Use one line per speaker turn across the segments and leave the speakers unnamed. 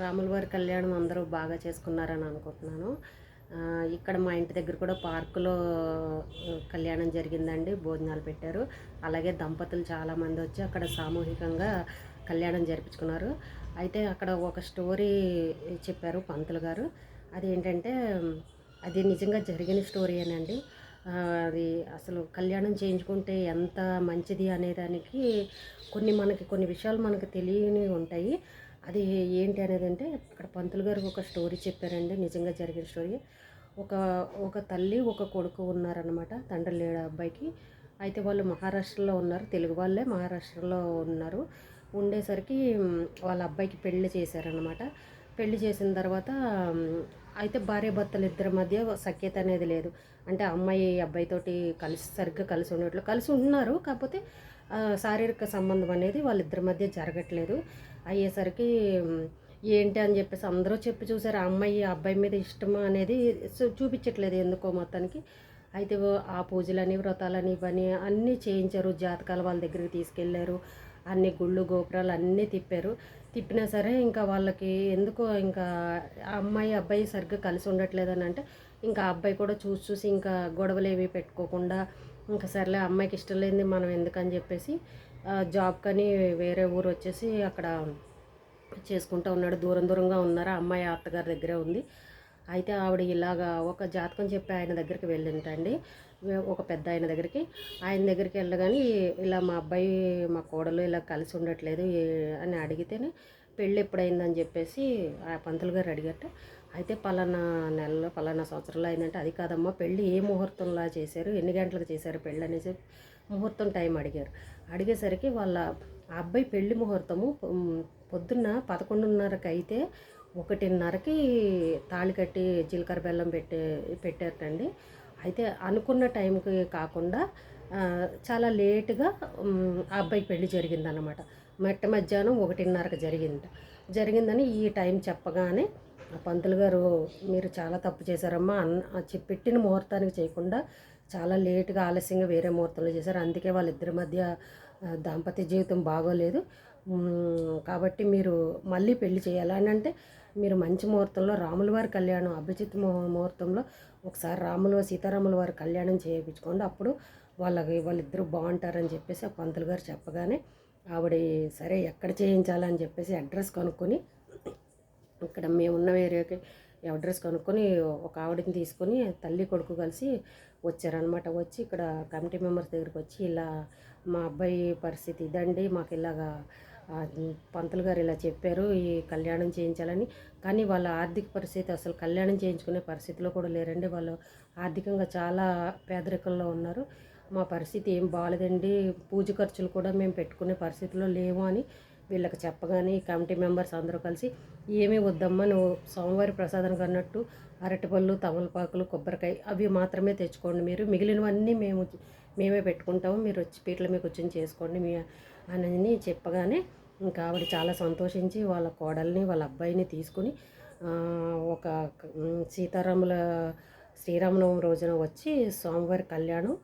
రాముల వారి కళ్యాణం అందరూ బాగా చేసుకున్నారని అనుకుంటున్నాను. ఇక్కడ మా ఇంటి దగ్గర కూడా పార్కులో కళ్యాణం జరిగిందండి. భోజనాలు పెట్టారు. అలాగే దంపతులు చాలామంది వచ్చి అక్కడ సామూహికంగా కళ్యాణం జరిపించుకున్నారు. అయితే అక్కడ ఒక స్టోరీ చెప్పారు పంతులు గారు. అదేంటంటే అది నిజంగా జరిగిన స్టోరీయేనండి అది అసలు కళ్యాణం చేయించుకుంటే ఎంత మంచిది అనేదానికి కొన్ని మనకి కొన్ని విషయాలు మనకు తెలియని ఉంటాయి. అది ఏంటి అనేది అంటే అక్కడ పంతులు గారు ఒక స్టోరీ చెప్పారండి నిజంగా జరిగిన స్టోరీ. ఒక ఒక తల్లి ఒక కొడుకు ఉన్నారనమాట తండ్రి లేడు అబ్బాయికి. అయితే వాళ్ళు మహారాష్ట్రలో ఉన్నారు తెలుగు వాళ్ళే మహారాష్ట్రలో ఉన్నారు. ఉండేసరికి వాళ్ళ అబ్బాయికి పెళ్ళి చేశారనమాట పెళ్ళి చేసిన తర్వాత అయితే భార్య భర్తలు ఇద్దరి మధ్య సఖ్యత అనేది లేదు. అంటే అమ్మాయి అబ్బాయితోటి కలిసి సరిగ్గా కలిసి ఉండేట్లు కలిసి ఉంటున్నారు. కాకపోతే శారీరక సంబంధం అనేది వాళ్ళిద్దరి మధ్య జరగట్లేదు. అయ్యేసరికి ఏంటి అని చెప్పేసి అందరూ చెప్పి చూసారు. ఆ అమ్మాయి ఆ అబ్బాయి మీద ఇష్టం అనేది చూ- చూపించట్లేదు ఎందుకో మొత్తానికి. అయితే ఆ పూజలని వ్రతాలని ఇవన్నీ అన్నీ చేయించారు. జాతకాలు వాళ్ళ దగ్గరికి తీసుకెళ్ళారు అన్ని గుళ్ళు గోపురాలు అన్నీ తిప్పారు. తిప్పినా సరే ఇంకా వాళ్ళకి ఎందుకో ఇంకా అమ్మాయి అబ్బాయి సరిగ్గా కలిసి ఉండట్లేదని అంటే ఇంకా అబ్బాయి కూడా చూసి చూసి ఇంకా గొడవలు ఏవి పెట్టుకోకుండా ఇంకా సర్లే అమ్మాయికి ఇష్టం లేనిది మనం ఎందుకని చెప్పేసి జాబ్ కానీ వేరే ఊరు వచ్చేసి అక్కడ చేసుకుంటూ ఉన్నాడు. దూరం దూరంగా ఉన్నారు? ఆ అమ్మాయి అత్తగారి దగ్గరే ఉంది. అయితే ఆవిడ ఇలాగా ఒక జాతకం చెప్పి ఆయన దగ్గరికి వెళ్ళింటండి ఒక పెద్ద ఆయన దగ్గరికి. ఆయన దగ్గరికి వెళ్ళగానే ఇలా మా అబ్బాయి మా కోడలు ఇలా కలిసి ఉండట్లేదు అని అడిగితేనే పెళ్ళి ఎప్పుడైందని చెప్పేసి ఆ పంతులు గారు అడిగట అయితే పలానా నెలలో పలానా సంవత్సరంలో అయిందంటే అది కాదమ్మా పెళ్ళి ఏ ముహూర్తంలా చేశారు ఎన్ని గంటలకు చేశారు పెళ్ళి అనేసి ముహూర్తం టైం అడిగారు. అడిగేసరికి వాళ్ళ అబ్బాయి పెళ్ళి ముహూర్తము పొద్దున్న పదకొండున్నరకు అయితే ఒకటిన్నరకి తాళి కట్టి జీలకర్ర బెల్లం పెట్టే పెట్టారటండి. అయితే అనుకున్న టైంకి కాకుండా చాలా లేటుగా ఆ అబ్బాయి పెళ్ళి జరిగిందనమాట మెట్ట మధ్యాహ్నం ఒకటిన్నరకు జరిగింది. జరిగిందని ఈ టైం చెప్పగానే పంతులు గారు మీరు చాలా తప్పు చేశారమ్మా. అన్న పెట్టిన ముహూర్తానికి చేయకుండా చాలా లేటుగా ఆలస్యంగా వేరే ముహూర్తంలో చేశారు. అందుకే వాళ్ళిద్దరి మధ్య దాంపత్య జీవితం బాగోలేదు. కాబట్టి మీరు మళ్ళీ పెళ్ళి చేయాలి. అని అంటే మీరు మంచి ముహూర్తంలో రాముల వారి కళ్యాణం అభిజిత్ ముహూర్తంలో ఒకసారి రాముల సీతారాముల వారి కళ్యాణం చేయించుకోండి. అప్పుడు వాళ్ళకి వాళ్ళిద్దరూ బాగుంటారని చెప్పేసి ఆ పంతులు గారు చెప్పగానే ఆవిడ సరే ఎక్కడ చేయించాలని చెప్పేసి అడ్రస్ కనుక్కొని ఇక్కడ మేమున్న ఏరియాకి అడ్రస్ కనుక్కొని ఒక ఆవిడని తీసుకొని తల్లి కొడుకు కలిసి వచ్చారనమాట వచ్చి ఇక్కడ కమిటీ మెంబర్స్ దగ్గరికి వచ్చి ఇలా మా అబ్బాయి పరిస్థితి ఇదండి మాకు ఇలాగా పంతులు గారు ఇలా చెప్పారు ఈ కళ్యాణం చేయించాలని. కానీ వాళ్ళ ఆర్థిక పరిస్థితి అసలు కళ్యాణం చేయించుకునే పరిస్థితిలో కూడా లేరండి. వాళ్ళు ఆర్థికంగా చాలా పేదరికంలో ఉన్నారు. మా పరిస్థితి ఏం బాగాలేదండి పూజ ఖర్చులు కూడా మేము పెట్టుకునే పరిస్థితిలో లేవు అని వీళ్ళకి చెప్పగానే ఈ కమిటీ మెంబర్స్ అందరూ కలిసి ఏమీ వద్దమ్మా నువ్వు సోమవారి ప్రసాదానికి అన్నట్టు అరటిపళ్ళు తమలపాకులు కొబ్బరికాయ అవి మాత్రమే తెచ్చుకోండి మీరు. మిగిలినవన్నీ మేము మేమే పెట్టుకుంటాము. మీరు వచ్చి పీటల మీకు వచ్చి చేసుకోండి. మీ అని చెప్పగానే ఇంకా ఆవిడ చాలా సంతోషించి వాళ్ళ కోడల్ని వాళ్ళ అబ్బాయిని తీసుకుని ఒక సీతారాముల శ్రీరామనవమి రోజున వచ్చి సోమవారి కళ్యాణం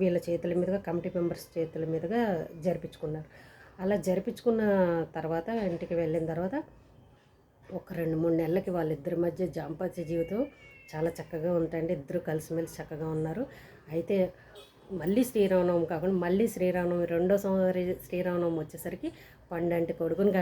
వీళ్ళ చేతుల మీదుగా కమిటీ మెంబర్స్ చేతుల మీదుగా జరిపించుకున్నారు. అలా జరిపించుకున్న తర్వాత ఇంటికి వెళ్ళిన తర్వాత ఒక రెండు మూడు నెలలకి వాళ్ళిద్దరి మధ్య దాంపత్య జీవితం చాలా చక్కగా ఉంటాయండి. ఇద్దరు కలిసిమెలిసి చక్కగా ఉన్నారు. అయితే మళ్ళీ శ్రీరామనవమి కాకుండా మళ్ళీ శ్రీరామనవమి రెండో సంవత్సరం శ్రీరామనవమి వచ్చేసరికి పండంటి కొడుకుని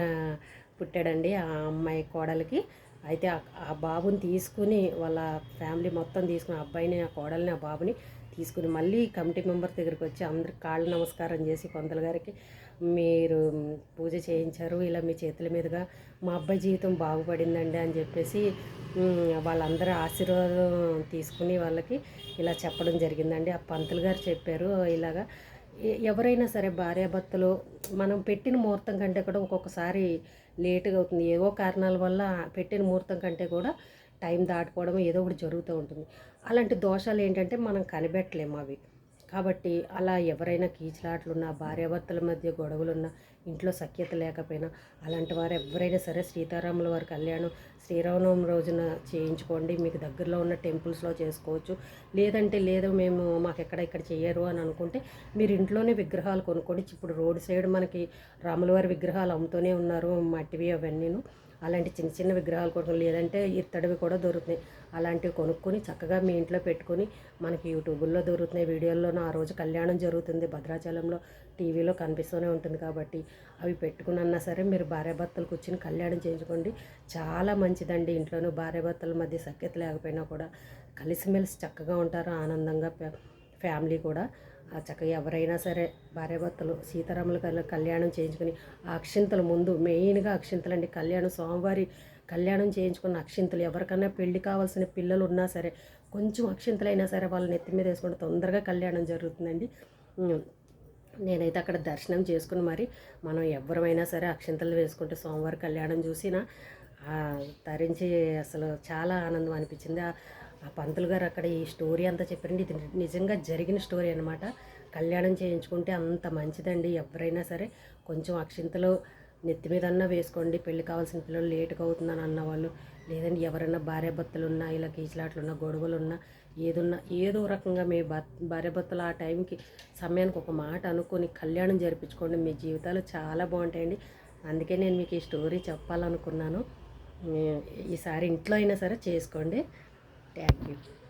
పుట్టాడండి ఆ అమ్మాయి కోడలికి. అయితే ఆ- ఆ బాబుని తీసుకుని వాళ్ళ ఫ్యామిలీ మొత్తం తీసుకుని ఆ అబ్బాయిని ఆ కోడల్ని ఆ బాబుని తీసుకుని మళ్ళీ కమిటీ మెంబర్ దగ్గరికి వచ్చి అందరికి కాళ్ళు నమస్కారం చేసి పంతులు గారికి మీరు పూజ చేయించారు ఇలా మీ చేతుల మీదుగా మా అబ్బాయి జీవితం బాగుపడిందండి అని చెప్పేసి వాళ్ళందరూ ఆశీర్వాదం తీసుకుని వాళ్ళకి ఇలా చెప్పడం జరిగిందండి. ఆ పంతులు గారు చెప్పారు ఇలాగా ఎవరైనా సరే భార్యాభర్తలు మనం పెట్టిన ముహూర్తం కంటే కూడా ఒక్కొక్కసారి లేటుగా అవుతుంది. ఏవో కారణాల వల్ల పెట్టిన ముహూర్తం కంటే కూడా టైం దాటిపోవడం ఏదో ఒకటి జరుగుతూ ఉంటుంది. అలాంటి దోషాలు ఏంటంటే మనం కనిపెట్టలేము అవి. కాబట్టి అలా ఎవరైనా కీచులాట్లున్నా భార్యాభర్తల మధ్య గొడవలున్నా ఇంట్లో సఖ్యత లేకపోయినా అలాంటి వారు ఎవరైనా సరే సీతారాముల వారి కళ్యాణం శ్రీరామనవమి రోజున చేయించుకోండి. మీకు దగ్గరలో ఉన్న టెంపుల్స్లో చేసుకోవచ్చు. లేదంటే లేదు మేము మాకు ఎక్కడ ఇక్కడ చేయరు అని అనుకుంటే మీరు ఇంట్లోనే విగ్రహాలు కొనుక్కోండి ఇప్పుడు రోడ్ సైడ్ మనకి రాములవారి విగ్రహాలు అమ్ముతూనే ఉన్నారు మట్టివి అవన్నీను. అలాంటి చిన్న చిన్న విగ్రహాలు కొనుక్కొని లేదంటే ఇత్తడివి కూడా దొరుకుతున్నాయి అలాంటివి కొనుక్కొని చక్కగా మీ ఇంట్లో పెట్టుకొని మనకి యూట్యూబుల్లో దొరుకుతున్నాయి. వీడియోల్లోనూ ఆ రోజు కళ్యాణం జరుగుతుంది. భద్రాచలంలో టీవీలో కనిపిస్తూనే ఉంటుంది కాబట్టి అవి పెట్టుకున్నా సరే మీరు భార్యాభర్తలు కూర్చుని కళ్యాణం చేయించుకోండి. చాలా మంచిదండి ఇంట్లోనూ భార్యాభర్తల మధ్య సఖ్యత లేకపోయినా కూడా కలిసిమెలిసి చక్కగా ఉంటారు. ఆనందంగా ఫ్యామిలీ కూడా. ఆ చక్కగా ఎవరైనా సరే భార్యాభర్తలు సీతారాముల కళ్యాణం చేయించుకుని ఆ అక్షింతల ముందు మెయిన్గా అక్షింతలు అండి. కళ్యాణం సోమవారి కళ్యాణం చేయించుకున్న అక్షింతలు ఎవరికైనా పెళ్ళి కావాల్సిన పిల్లలు ఉన్నా సరే కొంచెం అక్షింతలైనా సరే వాళ్ళ నెత్తి మీద వేసుకుంటే తొందరగా కళ్యాణం జరుగుతుందండి. నేనైతే అక్కడ దర్శనం చేసుకుని మరి మనం ఎవరమైనా సరే అక్షింతలు వేసుకుంటే సోమవారం కళ్యాణం చూసినా తరించి అసలు చాలా ఆనందం అనిపించింది. ఆ- పంతులు గారు అక్కడ ఈ స్టోరీ అంతా చెప్పారండి. ఇది నిజంగా జరిగిన స్టోరీ అనమాట కళ్యాణం చేయించుకుంటే అంత మంచిదండి. ఎవరైనా సరే కొంచెం అక్షింతలు నెత్తి మీద అన్నా వేసుకోండి. పెళ్ళి కావాల్సిన పిల్లలు లేటుగా అవుతుందని అన్నవాళ్ళు. లేదంటే ఎవరైనా భార్యాభర్తలు ఉన్నా ఇలా కీచులాట్లు ఉన్నా గొడవలు ఉన్నా ఏదున్నా ఏదో రకంగా మీ భర్ భార్యాభర్తలు ఆ టైంకి సమయానికి ఒక మాట అనుకొని కళ్యాణం జరిపించుకోండి. మీ జీవితాలు చాలా బాగుంటాయండి. అందుకే నేను మీకు ఈ స్టోరీ చెప్పాలనుకున్నాను. ఈసారి ఇంట్లో అయినా సరే చేసుకోండి. Thank you.